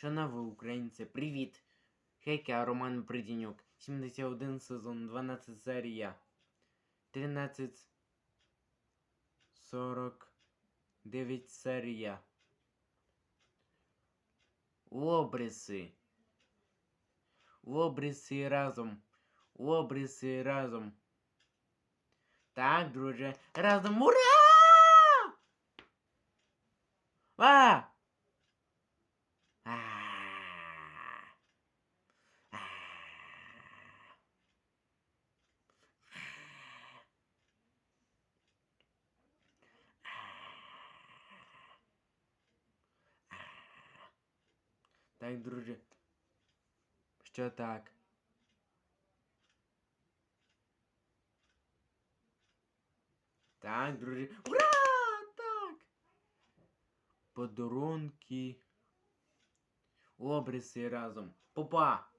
Шановні українці, привіт! Хейка Роман Придінюк. 71 сезон, 12 серія. 13 49 серія. Обриси. Обриси разом. Обриси разом. Так, друже, разом. Ура! А! Так, друже. Що так? Так, друже. Ура! Так! Подарунки. Обриси разом. Попа!